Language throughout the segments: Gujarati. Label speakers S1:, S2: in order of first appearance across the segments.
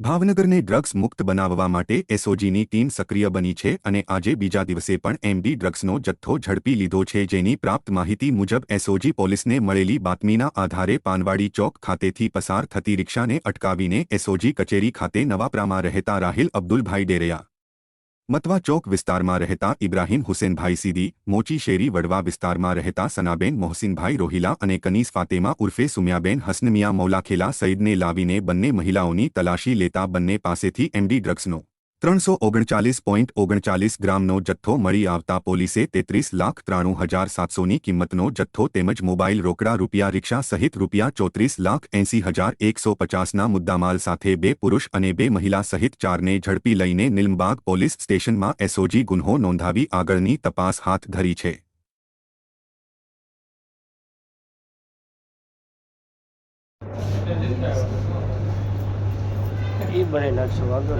S1: ભાવનગરને ડ્રગ્સ મુક્ત બનાવવા માટે એસઓજીની ટીમ સક્રિય બની છે અને આજે બીજા દિવસે પણ એમડી ડ્રગ્સનો જથ્થો ઝડપી લીધો છે જેની પ્રાપ્ત માહિતી મુજબ એસઓજી પોલીસને મળેલી બાતમીના આધારે પાનવાડી ચોક ખાતેથી પસાર થતી રિક્ષાને અટકાવીને એસઓજી કચેરી ખાતે નવાપરામાં રહેતા રાહિલ અબ્દુલભાઈ ડેરૈયા મતવા ચોક વિસ્તારમાં રહેતા ઇબ્રાહીમ હુસેનભાઈ સીદી, મોચી શેરી વડવા વિસ્તારમાં રહેતા સનાબેન મોહસિનભાઈ રોહિલા અને કનીસ ફાતેમા ઉર્ફે સુમ્યાબેન હસનમિયા મૌલાખેલા સઈદને લાવીને બંને મહિલાઓની તલાશી લેતા બંને પાસેથી એમડી ડ્રગ્સનો ત્રણસો ઓગણચાલીસ પોઈન્ટ ઓગણચાલીસ ગ્રામનો જથ્થો મળી આવતા પોલીસે તેત્રીસ લાખ ત્રાણું હજાર સાતસોની કિંમતનો જથ્થો તેમજ મોબાઈલ રોકડા રૂપિયા રિક્ષા સહિત રૂપિયા ચોત્રીસ લાખ એંસી હજાર એકસો પચાસના મુદ્દામાલ સાથે બે પુરુષ અને બે મહિલા સહિત ચારને ઝડપી લઈને નિલમબાગ પોલીસ સ્ટેશનમાં એસઓજી ગુન્હો નોંધાવી આગળની તપાસ હાથ ધરી છે.
S2: એ બનાવી નાખશું વાંધો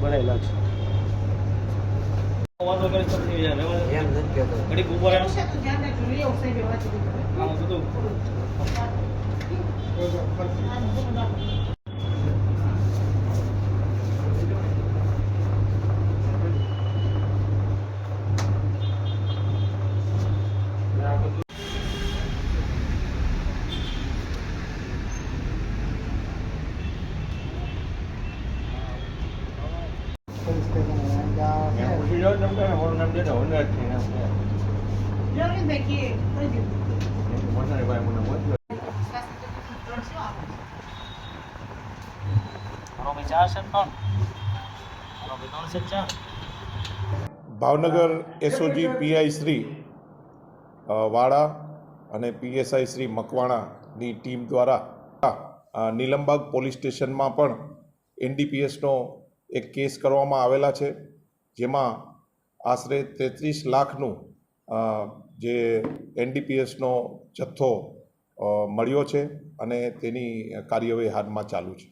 S2: બનાવી નાખશું.
S3: વાંધો કરી
S4: ભાવનગર એસઓજી પીઆઈ શ્રી વાડા અને પીએસઆઈ શ્રી મકવાણાની ટીમ દ્વારા નીલમબાગ પોલીસ સ્ટેશનમાં પણ એનડીપીએસનો એક કેસ કરવામાં આવેલા છે, જેમાં આશરે તેત્રીસ લાખનું જે એનડીપીએસનો જથ્થો મળ્યો છે અને તેની કાર્યવાહી હાલમાં ચાલુ છે.